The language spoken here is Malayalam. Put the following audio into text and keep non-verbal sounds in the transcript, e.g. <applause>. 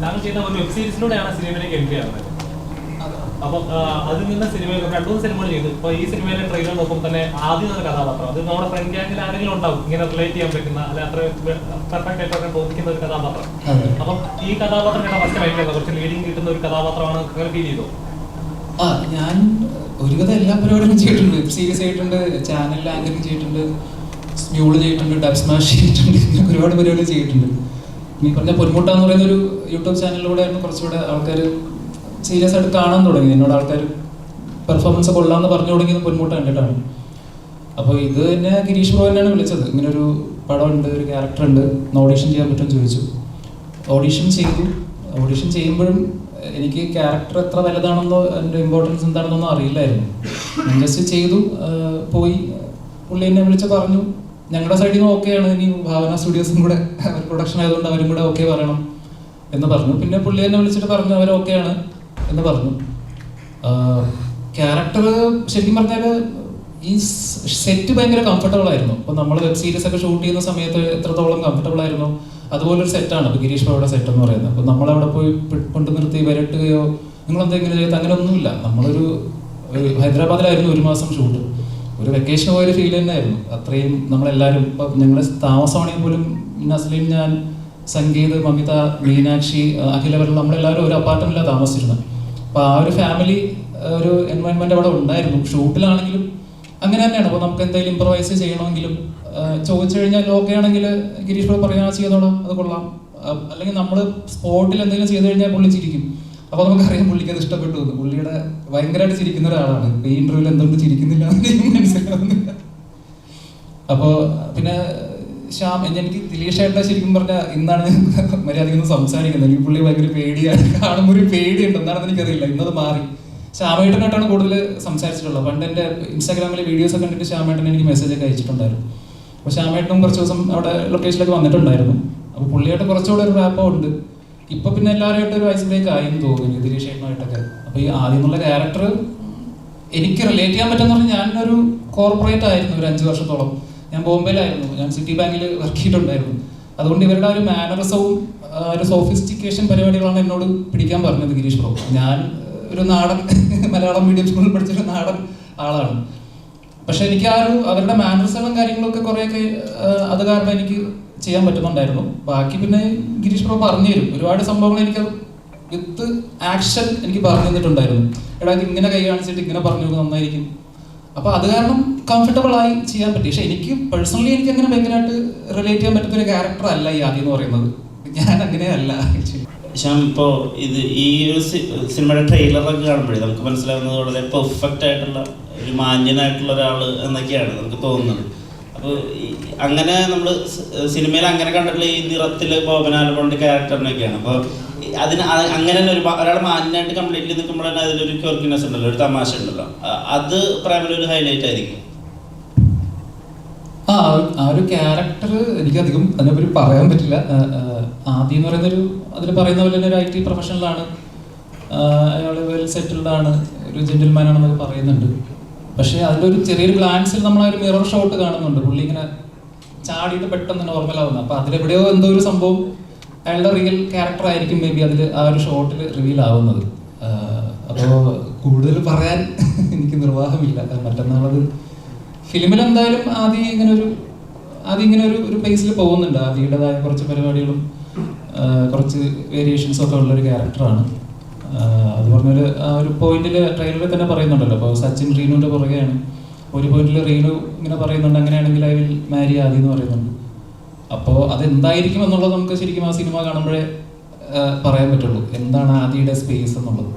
താങ്കൾ ചെയ്യുന്ന ഒരു വെബ് സീരീസിലൂടെയാണ് സിനിമയിലേക്ക് എൻട്രി ആവുന്നത്. അപ്പം ആ, അതിൽ നിന്ന് സിനിമയിൽ രണ്ടു മൂന്ന് സിനിമകൾ ചെയ്തു. ഇപ്പൊ ഈ സിനിമയിലെ ട്രെയിലർ നോക്കുമ്പോൾ തന്നെ ആദ്യം ഒരു കഥാപാത്രം അത് നമ്മുടെ ഫ്രണ്ട് ഗ്യാങ്ങിൽ ആരെങ്കിലും ഉണ്ടാവും ഇങ്ങനെ റിലേറ്റ് ചെയ്യാൻ പറ്റുന്ന അല്ലെ അത്ര പെർഫെക്റ്റ് ആയിട്ട് തോന്നിക്കുന്ന ഒരു കഥാപാത്രം. ഈ കഥാപാത്രം ഫസ്റ്റ് കുറച്ച് ലീഡിങ് കിട്ടുന്ന ഒരു കഥാപാത്രമാണ് ഫീൽ ചെയ്തോ? ആ ഞാൻ ഒരുവിധം എല്ലാ പരിപാടികളും ചെയ്തിട്ടുണ്ട്. വെബ് സീരീസ് ചെയ്തിട്ടുണ്ട് ചാനലിൽ ആങ്കറിങ് ചെയ്തിട്ടുണ്ട്. സ്മ്യൂൾ ചെയ്തിട്ടുണ്ട് ഡബ് സ്മാഷ് ചെയ്തിട്ടുണ്ട് ഇങ്ങനെ ഒരുപാട് പരിപാടികൾ ചെയ്തിട്ടുണ്ട്. ഈ പറഞ്ഞ പൊന്മുട്ട എന്ന് പറയുന്ന ഒരു യൂട്യൂബ് ചാനലിലൂടെ ആയിരുന്നു കുറച്ചുകൂടെ ആൾക്കാർ സീരിയസ് ആയിട്ട് കാണാൻ തുടങ്ങി. എന്നോട് ആൾക്കാർ പെർഫോമൻസ് കൊള്ളാമെന്ന് പറഞ്ഞു തുടങ്ങിയത് പൊന്മുട്ട കണ്ടിട്ടാണ്. അപ്പോൾ ഇത് തന്നെ ഗിരീഷ് ഭവനാണ് വിളിച്ചത്. ഇങ്ങനെ ഒരു പടമുണ്ട് ഒരു ക്യാരക്ടർ ഉണ്ട്. ഓഡീഷൻ ചെയ്യാൻ പറ്റുമെന്ന് ചോദിച്ചു. ഓഡീഷൻ ചെയ്തു. ഓഡീഷൻ ചെയ്യുമ്പോഴും എനിക്ക് ക്യാരക്ടർ എത്ര വലുതാണെന്നോ അതിന്റെ ഇമ്പോർട്ടൻസ് എന്താണെന്നൊന്നും അറിയില്ലായിരുന്നു. ജസ്റ്റ് ചെയ്തു പോയി. പുള്ളി എന്നെ വിളിച്ച് പറഞ്ഞു. ഞങ്ങളുടെ സൈഡിൽ നിന്ന് ഓക്കെയാണ് ഇനി ഭാവന സ്റ്റുഡിയോസും കൂടെ അവർ പ്രൊഡക്ഷൻ ആയതുകൊണ്ട് അവരും കൂടെ ഓക്കെ പറയണം എന്ന് പറഞ്ഞു. പിന്നെ പുള്ളി എന്നെ വിളിച്ചിട്ട് പറഞ്ഞു അവർ ഓക്കെയാണ് എന്ന് പറഞ്ഞു. ക്യാരക്ടർ ശരിക്കും പറഞ്ഞാൽ ഈ സെറ്റ് ഭയങ്കര കംഫർട്ടബിൾ ആയിരുന്നു. അപ്പോൾ നമ്മൾ വെബ് സീരീസ് ഒക്കെ ഷൂട്ട് ചെയ്യുന്ന സമയത്ത് എത്രത്തോളം കംഫർട്ടബിൾ ആയിരുന്നു അതുപോലൊരു സെറ്റാണ് ഇപ്പോൾ ഗിരീഷ് ബാബുടെ സെറ്റ് എന്ന് പറയുന്നത്. അപ്പോൾ നമ്മളവിടെ പോയി കൊണ്ടു നിർത്തി വരട്ടുകയോ നിങ്ങളെന്തെങ്കിലും ചെയ്ത്? അങ്ങനെ ഒന്നുമില്ല നമ്മളൊരു ഹൈദരാബാദിലായിരുന്നു ഒരു മാസം ഷൂട്ട് ഒരു വെക്കേഷൻ പോയൊരു ഫീൽ തന്നെയായിരുന്നു. അത്രയും നമ്മളെല്ലാവരും ഇപ്പം ഞങ്ങളുടെ താമസമാണെങ്കിൽ പോലും നസ്ലീം ഞാൻ സംഗീത് മമിത മീനാക്ഷി അഖില വരുന്ന നമ്മളെല്ലാവരും ഒരു അപ്പാർട്ട്മെന്റിലാണ് താമസിച്ചിരുന്നത്. അപ്പോൾ ആ ഒരു ഫാമിലി ഒരു എൻവയൺമെന്റ് അവിടെ ഉണ്ടായിരുന്നു. ഷൂട്ടിലാണെങ്കിലും അങ്ങനെ തന്നെയാണ്. അപ്പോൾ നമുക്ക് എന്തെങ്കിലും ഇമ്പ്രവൈസ് ചെയ്യണമെങ്കിലും ചോദിച്ചു കഴിഞ്ഞാൽ ഓക്കെ ആണെങ്കിൽ ഗിരീഷ് പറയാ ചെയ്തോളാം അത് കൊള്ളാം. അല്ലെങ്കിൽ നമ്മൾ സ്പോട്ടിൽ എന്തെങ്കിലും ചെയ്തു കഴിഞ്ഞാൽ പുള്ളി ചിരിക്കും അപ്പോൾ നമുക്കറിയാം പുള്ളിക്ക് അത് ഇഷ്ടപ്പെട്ടു എന്ന്. പുള്ളിയുടെ ഭയങ്കരമായിട്ട് ചിരിക്കുന്ന ഒരാളാണ്. ഈ ഇന്റർവ്യൂവിൽ എന്തുകൊണ്ട് ചിരിക്കുന്നില്ല എന്ന് അപ്പോൾ പിന്നെ ശ്യാം എനിക്ക് ദിലീഷ് ഏട്ടനെ ശരിക്കും പറഞ്ഞാൽ ഇന്നാണ് ഞാൻ മര്യാദയ്ക്ക് സംസാരിക്കുന്നത്. എനിക്ക് പുള്ളി ഭയങ്കര പേടിയാണ്. കാണുമ്പോൾ ഒരു പേടിയുണ്ട്. എന്താണെന്ന് എനിക്കറിയില്ല. ഇന്നത് മാറി. ശ്യാമേട്ടനായിട്ടാണ് കൂടുതൽ സംസാരിച്ചിട്ടുള്ളത്. പണ്ട് എന്റെ ഇൻസ്റ്റാഗ്രാമിലെ വീഡിയോസ് കണ്ടിട്ട് ശ്യാമേട്ടൻ എനിക്ക് മെസ്സേജ് ഒക്കെ അയച്ചിട്ടുണ്ടായിരുന്നു. അപ്പോൾ ശ്യാമേട്ടനും കുറച്ച് ദിവസം അവിടെ ലൊക്കേഷനിലൊക്കെ വന്നിട്ടുണ്ടായിരുന്നു. അപ്പോൾ പുള്ളിയായിട്ട് കുറച്ചുകൂടെ ഒരു റാപ്പോ ഉണ്ട്. ഇപ്പൊ പിന്നെ എല്ലാവരുമായിട്ട് ഒരു ഐസ് ബ്രേക്ക് ആയി തോന്നുന്നു ദിലീഷ് അപ്പൊ ഈ ആദ്യം എന്നുള്ള ക്യാരക്ടർ എനിക്ക് റിലേറ്റ് ചെയ്യാൻ പറ്റുന്ന പറഞ്ഞാൽ ഞാനൊരു കോർപ്പറേറ്റ് ആയിരുന്നു ഒരു അഞ്ച് വർഷത്തോളം. ഞാൻ ബോംബെയിലായിരുന്നു ഞാൻ സിറ്റി ബാങ്കിൽ വർക്ക് ചെയ്തിട്ടുണ്ടായിരുന്നു. അതുകൊണ്ട് ഇവരുടെ ഒരു മാനറിസവും ഒരു സോഫിസ്റ്റിക്കേഷൻ പരിപാടികളാണ് എന്നോട് പിടിക്കാൻ പറഞ്ഞത് ഗിരീഷ് പ്രഭു ഞാൻ ഒരു നാടൻ <laughs> മലയാളം മീഡിയം സ്കൂളിൽ പഠിച്ചൊരു നാടൻ ആളാണ്. പക്ഷെ എനിക്ക് ആ ഒരു അവരുടെ മാനറിസങ്ങളും കാര്യങ്ങളൊക്കെ കുറേയൊക്കെ അത് കാരണം എനിക്ക് ചെയ്യാൻ പറ്റുന്നുണ്ടായിരുന്നു. ബാക്കി പിന്നെ ഗിരീഷ് പ്രഭു പറഞ്ഞു തരും. ഒരുപാട് സംഭവങ്ങൾ എനിക്ക് വിത്ത് ആക്ഷൻ എനിക്ക് പറഞ്ഞു തന്നിട്ടുണ്ടായിരുന്നു. എടാ ഇങ്ങനെ കൈ കാണിച്ചിട്ട് ഇങ്ങനെ പറഞ്ഞു നന്നായിരിക്കും. അപ്പൊ അത് കാരണം കംഫർട്ടബിൾ ആയി ചെയ്യാൻ പറ്റി. പക്ഷെ എനിക്ക് പേഴ്സണലി എനിക്ക് അങ്ങനെ ഭയങ്കരമായിട്ട് റിലേറ്റ് ചെയ്യാൻ പറ്റുന്ന ഒരു ക്യാരക്ടർ അല്ല ഈ ആദ്യം എന്ന് പറയുന്നത്. ഞാൻ അങ്ങനെയല്ല. ശ്യാം ഇപ്പോൾ ഇത് ഈ ഒരു സിനിമയുടെ ട്രെയിലറൊക്കെ കാണുമ്പോഴേ നമുക്ക് മനസ്സിലാവുന്നത് വളരെ പെർഫെക്റ്റ് ആയിട്ടുള്ള ഒരു മാന്യനായിട്ടുള്ള ഒരാൾ എന്നൊക്കെയാണ് നമുക്ക് തോന്നുന്നത്. അപ്പോൾ അങ്ങനെ നമ്മൾ സിനിമയിൽ അങ്ങനെ കണ്ടിട്ടുള്ള ഈ നിറത്തിൽ ബോബനാലപ്പോണ്ട് ക്യാരക്ടറിനൊക്കെയാണ്. അപ്പോൾ അതിന് അങ്ങനെ ഒരു ഒരാൾ കംപ്ലീറ്റ് കംപ്ലീറ്റ്ലി നിൽക്കുമ്പോൾ തന്നെ അതിലൊരു ക്യൂർക്കിനെസ് ഉണ്ടല്ലോ ഒരു തമാശ ഉണ്ടല്ലോ. അത് പ്രൈമറി ഒരു ഹൈലൈറ്റ് ആയിരിക്കും. ആ ആ ഒരു ക്യാരക്ടർ എനിക്കധികം അതിനെപ്പറ്റി പറയാൻ പറ്റില്ല. ആദ്യം എന്ന് പറയുന്നൊരു അതിൽ പറയുന്ന പോലെ തന്നെ ഒരു ഐ ടി പ്രൊഫഷണലാണ് അയാൾ വെൽ സെറ്റിൽഡ് ആണ് ഒരു ജെന്റിൽമാൻ ആണെന്നൊക്കെ പറയുന്നുണ്ട്. പക്ഷേ അതിന്റെ ഒരു ചെറിയൊരു ഗ്ലാൻസിൽ നമ്മൾ ആ ഒരു മിറർ ഷോട്ട് കാണുന്നുണ്ട്. പുള്ളി ഇങ്ങനെ ചാടിയിട്ട് പെട്ടെന്ന് നോർമൽ ആവുന്നു. അപ്പോൾ അതിലെവിടെയോ എന്തോ ഒരു സംഭവം അയാളുടെ റിയൽ ക്യാരക്ടർ ആയിരിക്കും മേ ബി അതിൽ ആ ഒരു ഷോട്ടിൽ റിവീൽ ആവുന്നത്. അപ്പോൾ കൂടുതൽ പറയാൻ എനിക്ക് നിർവാഹമില്ല. മറ്റന്നാളത് ഫിലിമിൽ എന്തായാലും ആദ്യം ഇങ്ങനെ ഒരു ആദ്യം ഇങ്ങനെ ഒരു ഒരു പേസിൽ പോകുന്നുണ്ട്. ആദ്യയുടേതായ കുറച്ച് പരിപാടികളും കുറച്ച് വേരിയേഷൻസും ഒക്കെ ഉള്ളൊരു ക്യാരക്ടറാണ് അത് പറഞ്ഞൊരു ഒരു പോയിന്റിൽ ട്രെയിലറിൽ തന്നെ പറയുന്നുണ്ടല്ലോ. അപ്പോൾ സച്ചിൻ റീനുവിന്റെ പുറകെയാണ്. ഒരു പോയിന്റിൽ റീനു ഇങ്ങനെ പറയുന്നുണ്ട് അങ്ങനെയാണെങ്കിൽ ഐ വിൽ മാരി ആദി എന്ന് പറയുന്നുണ്ട്. അപ്പോൾ അതെന്തായിരിക്കും എന്നുള്ളത് നമുക്ക് ശരിക്കും ആ സിനിമ കാണുമ്പോഴേ പറയാൻ പറ്റുള്ളൂ. എന്താണ് ആദിയുടെ സ്പേസ് എന്നുള്ളത്?